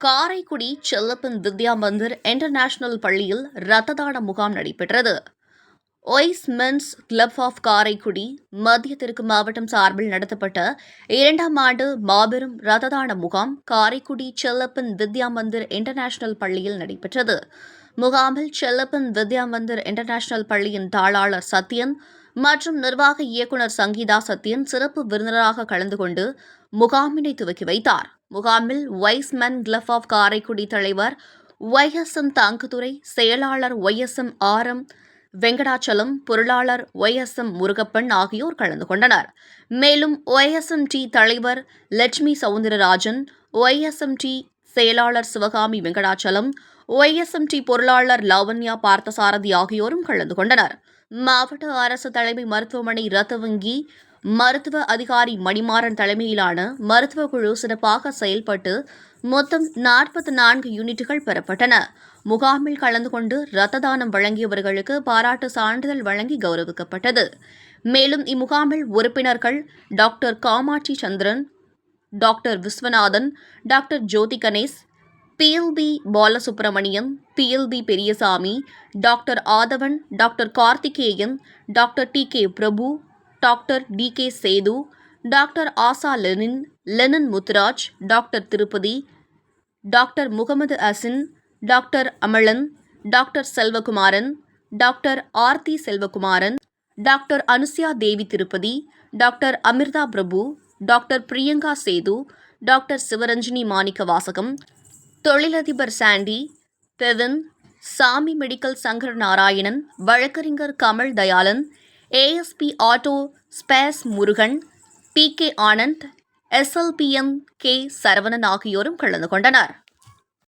Karaikudi Chellappan Vidya Mandir international பள்ளியில் இரத்த தான முகாம் நடைபெற்றது. Y's men's club of Karaikudi மத்திய தெற்கு மாவட்டம் சார்பில் நடத்தப்பட்ட இரண்டாம் ஆண்டு மாபெரும் இரத்த தான முகாம் காரைக்குடி செல்லப்பன் வித்யா மந்திர் இன்டர்நேஷனல் பள்ளியில் நடைபெற்றது. முகாமில் செல்லப்பன் வித்யா மந்திர் இன்டர்நேஷனல் பள்ளியின் தாளாளர் சத்யன் மற்றும் நிர்வாக இயக்குநர் சங்கீதா சத்யன் சிறப்பு விருந்தினராக கலந்து கொண்டு முகாமினை துவக்கி வைத்தார். முகாமில் வைஸ்மேன் கிளப் ஆஃப் காரைக்குடி தலைவர் ஒய்எஸ்எம் தங்குதுரை செயலாளர் ஒய்எஸ்எம் ஆர் எம் வெங்கடாச்சலம் பொருளாளர் ஒய்எஸ்எம் முருகப்பன் ஆகியோர் கலந்து கொண்டனர். மேலும் ஒய்எஸ்எம் டி தலைவர் லட்சுமி சவுந்தரராஜன் ஒய்எஸ்எம் டி செயலாளர் சிவகாமி வெங்கடாச்சலம் ஒய்எஸ்எம்டி பொருளாளர் லாவண்யா பார்த்தசாரதி ஆகியோரும் கலந்து கொண்டனர். மாவட்ட அரசு தலைமை மருத்துவமனை ரத்த வங்கி மருத்துவ அதிகாரி மணிமாறன் தலைமையிலான மருத்துவ குழு சிறப்பாக செயல்பட்டு மொத்தம் நாற்பத்தி நான்கு யூனிட்டுகள் பெறப்பட்டன. முகாமில் கலந்து கொண்டு இரத்த தானம் வழங்கியவர்களுக்கு பாராட்டு சான்றிதழ் வழங்கி கௌரவிக்கப்பட்டது. மேலும் இம்முகாமில் உறுப்பினர்கள் doctor Kamatchi Chandran doctor Viswanathan doctor Jothi Ganesh BLB Balasubramaniam BLB Periyasamy doctor Aadhavan doctor Karthikeyan doctor T K Prabhu doctor T K Sethu doctor Asha Lenin Lennon Muthuraj doctor Tirupathi doctor Mohammed Asin doctor Amalan doctor Selvakumaran doctor Aarthi Selvakumaran doctor Anusiya Devi Tirupathi doctor Amirtha Prabhu doctor Priyanka Sethu doctor Sivaranjini Manicka Vasagam தொழிலதிபர் Sandy Bevin Samy medical Sankar Narayanan வழக்கறிஞர் Kamal Dhayalan ASP auto space Murugan P K Anand SLPM K Saravanan ஆகியோரும் கலந்து கொண்டனர்.